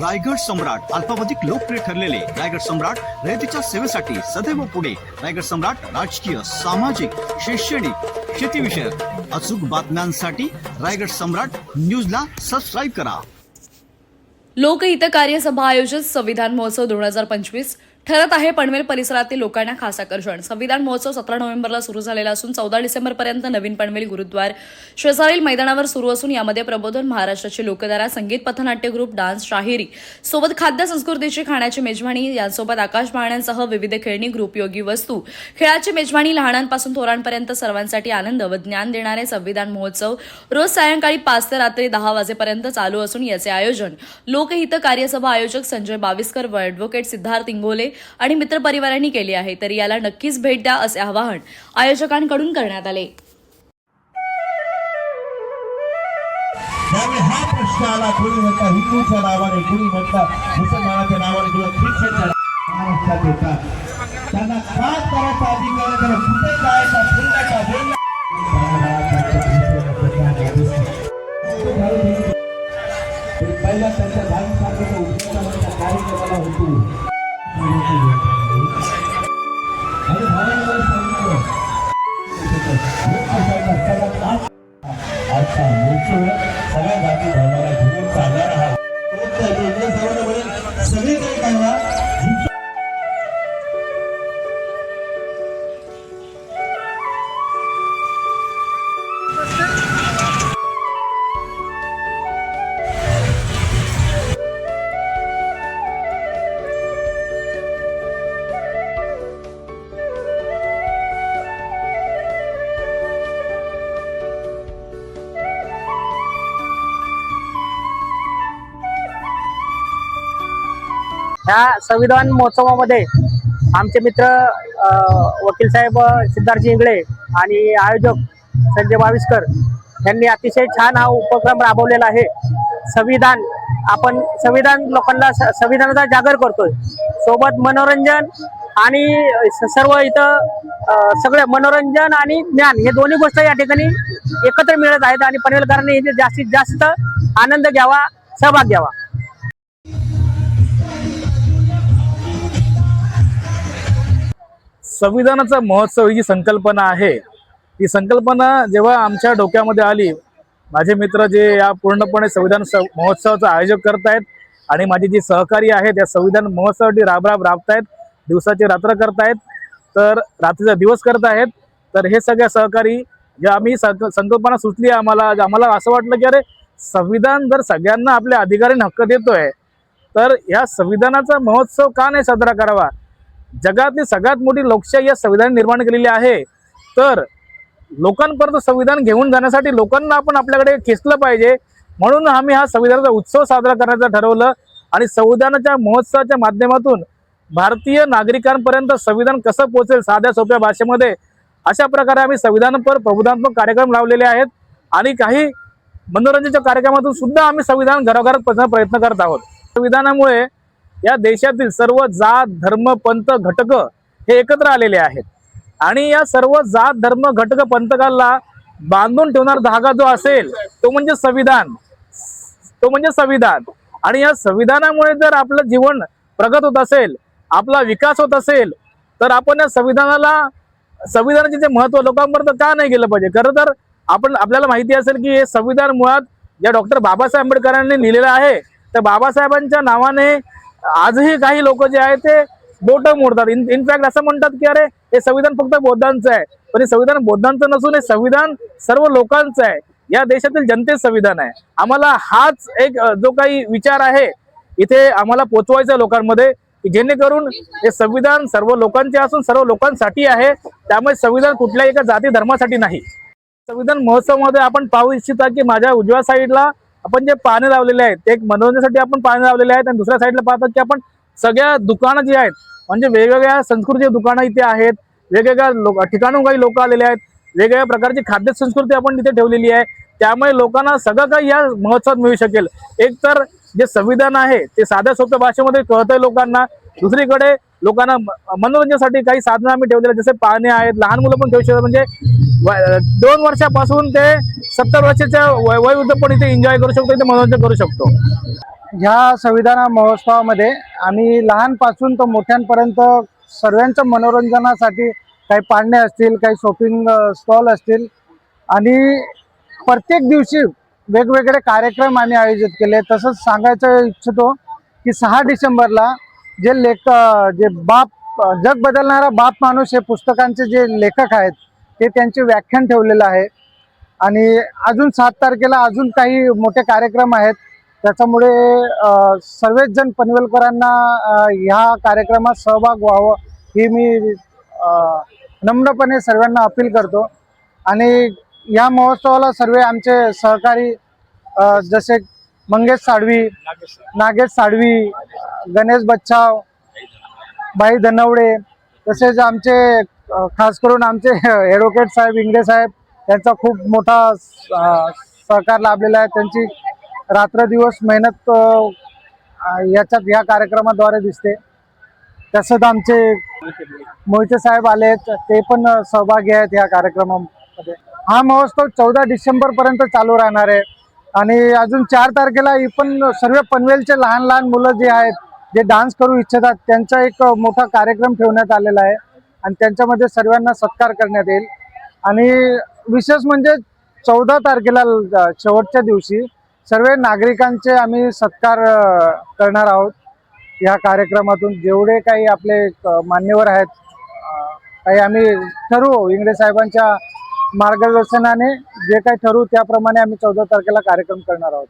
रायगड सम्राट अल्पावधिक लोकप्रिय ठरलेले रायगड सम्राट रयतेच्या सेवेसाठी सदैव पुढे. रायगड सम्राट राजकीय सामाजिक शैक्षणिक शेतीविषयक अचूक बातम्यांसाठी रायगड सम्राट न्यूजला सबस्क्राईब करा. लोकहित कार्यसभा आयोजित संविधान महोत्सव दोन हजार पंचवीस ठरत आहे पनवेल परिसरातील लोकांना खास आकर्षण. संविधान महोत्सव सतरा नोव्हेंबरला सुरू झालेला असून चौदा डिसेंबरपर्यंत नवीन पनवेल गुरुद्वार शेजारील मैदानावर सुरू असून यामध्ये प्रबोधन महाराष्ट्राची लोकधारा संगीत पथनाट्य ग्रुप डान्स शाहिरी सोबत खाद्य संस्कृतीची खाण्याची मेजवानी यांसोबत आकाश पाहण्यांसह विविध खेळणी ग्रुपयोगी वस्तू खेळाची मेजवानी लहानांपासून थोरांपर्यंत सर्वांसाठी आनंद व ज्ञान देणारे संविधान महोत्सव रोज सायंकाळी पाच ते रात्री दहा वाजेपर्यंत चालू असून याचे आयोजन लोकहित कार्यसभा आयोजक संजय बाविस्कर व अॅडव्होकेट सिद्धार्थ इंगोले आणि मित्रपरिवारांनी केले आहे. तर याला नक्कीच भेट द्या असे आवाहन आयोजकांकडून करण्यात आले. त्यामुळे हा प्रश्न आला कोणी म्हणता हिंदूच्या नावाने कोणी म्हणता मुसलमानाच्या नावाने किंवा ख्रिश्चनच्या महाराष्ट्रात येतात त्यांना काय करायचा अधिकार त्यांना कुठे जायचा फिरण्याचा पहिला त्यांच्या धार्मिक उपक्रमाचा ह्या संविधान महोत्सवामध्ये आमचे मित्र वकील साहेब सिद्धार्थ इंगळे आणि आयोजक संजय बाविस्कर यांनी अतिशय छान हा उपक्रम राबवलेला आहे. संविधान आपण संविधान लोकांना स- संविधानाचा जागर करतोय. सोबत मनोरंजन आणि स- सर्व इथं सगळं मनोरंजन आणि ज्ञान हे दोन्ही गोष्ट या ठिकाणी एकत्र मिळत आहेत आणि पनवेलकरांनी इथे जास्तीत जास्त आनंद घ्यावा सहभाग घ्यावा. संविधानाचा महोत्सव ही जी संकल्पना आहे ही संकल्पना जेव्हा आमच्या डोक्यामध्ये आली माझे मित्र जे या पूर्णपणे संविधान स- महोत्सवाचं आयोजक करतायत आणि माझे जे सहकारी आहेत या संविधान महोत्सवासाठी राबराब राबतायत दिवसाचे रात्र करतायत तर रात्रीचा दिवस करत आहेत तर हे सगळ्या सहकारी जे आम्ही संकल्पना सुचली आम्हाला आम्हाला असं वाटलं की अरे संविधान जर सगळ्यांना आपल्या अधिकाऱ्यांनी हक्क देतोय तर या संविधानाचा महोत्सव का नाही साजरा करावा? जगातली सगळ्यात मोठी लोकशाही या संविधान निर्माण केलेली आहे. तर लोकांपर्यंत संविधान घेऊन जाण्यासाठी लोकांना आपण आपल्याकडे खेचलं पाहिजे. म्हणून आम्ही हा संविधानाचा उत्सव साजरा करण्याचं ठरवलं आणि संविधानाच्या महोत्सवाच्या माध्यमातून भारतीय नागरिकांपर्यंत संविधान कसं पोहोचेल साध्या सोप्या भाषेमध्ये अशा प्रकारे आम्ही संविधानपर प्रबोधात्मक कार्यक्रम लावलेले आहेत. आणि काही मनोरंजनाच्या कार्यक्रमातून सुद्धा आम्ही संविधान घरोघरात पोहोचण्याचा प्रयत्न करत आहोत. संविधानामुळे या देशातील सर्व जात धर्म पंथ घटक हे एकत्र आलेले आहेत. आणि या सर्व जात धर्म घटक पंथकाला बांधून ठेवणारा धागा जो असेल तो म्हणजे संविधान. तो म्हणजे संविधान. आणि या संविधानामुळे जर आपलं जीवन प्रगत होत असेल आपला विकास होत असेल तर आपण या संविधानाला संविधानाचे जे महत्त्व लोकांपर्यंत का नाही गेलं पाहिजे? खरं तर आपण आपल्याला माहिती असेल की हे संविधान मुळात ज्या डॉक्टर बाबासाहेब आंबेडकरांनी लिहिलेलं आहे तर बाबासाहेबांच्या नावाने आजही काही लोक जे आहे ते बोट मोडतात. इन इनफॅक्ट असं म्हणतात की अरे हे संविधान फक्त बौद्धांचं आहे. पण हे संविधान बौद्धांचं नसून हे संविधान सर्व लोकांचं आहे. या देशातील जनतेच संविधान आहे. आम्हाला हाच एक जो काही विचार आहे इथे आम्हाला पोचवायचा लोकांमध्ये की जेणेकरून हे संविधान सर्व लोकांचे असून सर्व लोकांसाठी आहे. त्यामुळे संविधान कुठल्याही एका जाती धर्मासाठी नाही. संविधान महोत्सवामध्ये आपण पाहू इच्छिता की माझ्या उजव्या साईडला आपण जे पाने लावलेले आहेत ते एक मनोरंजनासाठी आपण पाने लावलेले आहेत आणि दुसऱ्या साईडला पाहतात की आपण सगळ्या दुकानं जी आहेत म्हणजे वेगवेगळ्या संस्कृतीची दुकानं इथे आहेत वेगवेगळ्या लोक ठिकाणून काही लोक आलेले आहेत वेगवेगळ्या प्रकारची खाद्य संस्कृती आपण तिथे ठेवलेली आहे. त्यामुळे लोकांना सगळं काही या महोत्सवात मिळू शकेल. एक तर जे संविधान आहे ते साध्या सोप्या भाषेमध्ये कळतंय लोकांना. दुसरीकडे लोकांना म- मनोरंजनासाठी काही साधनं आम्ही ठेवलेली आहेत जसे पाळणे आहेत लहान मुलं पण ठेवू शकतात. म्हणजे व- दोन वर्षापासून ते सत्तर वर्षाच्या वय वयवृद्ध पण इथे एन्जॉय करू शकतो इथे मनोरंजन करू शकतो. ह्या संविधान महोत्सवामध्ये आम्ही लहानपासून तर मोठ्यांपर्यंत सर्वांच्या मनोरंजनासाठी काही पाळणे असतील काही शॉपिंग स्टॉल असतील. आणि प्रत्येक दिवशी वेगवेगळे कार्यक्रम आम्ही आयोजित केले. तसंच सांगायचं इच्छितो की सहा डिसेंबरला जे लेख जे बाप जग बदलणारा बाप माणूस हे पुस्तकांचे जे लेखक आहेत ते त्यांचे व्याख्यान ठेवलेलं आहे. आणि अजून सात तारखेला अजून काही मोठे कार्यक्रम आहेत. त्याच्यामुळे सर्वच जण पनवेलकरांना ह्या कार्यक्रमात सहभाग व्हावं ही मी नम्रपणे सर्वांना अपील करतो. आणि या महोत्सवाला सर्व आमचे सहकारी जसे मंगेश साळवी नागेश साळवी गणेश बच्चाव भाई धनवडे तसेच आमचे खास करून आमचे ॲडव्होकेट साहेब इंगडे साहेब त्यांचा खूप मोठा सहकार लाभलेला आहे. त्यांची रात्रदिवस मेहनत याच्यात या कार्यक्रमाद्वारे दिसते. तसंच आमचे मोहिते साहेब आले ते पण सहभागी आहेत या कार्यक्रमामध्ये. हा महोत्सव चौदा डिसेंबर पर्यंत चालू राहणार आहे. आणि अजून चार तारखेला ही पण सर्व पनवेलचे लहान लहान मुलं जे आहेत जे डान्स करू इच्छितात त्यांचा एक मोठा कार्यक्रम ठेवण्यात आलेला आहे. आणि त्यांच्यामध्ये सर्वांना सत्कार करण्यात येईल. आणि विशेष म्हणजे चौदा तारखेला शेवटच्या दिवशी सर्व नागरिकांचे आम्ही सत्कार करणार आहोत. या कार्यक्रमातून जेवढे काही आपले मान्यवर आहेत काही आम्ही ठरवू इंगडे साहेबांच्या मार्गदर्शनाने. जे काही ठरवू त्याप्रमाणे आम्ही चौदा तारखेला कार्यक्रम करणार आहोत.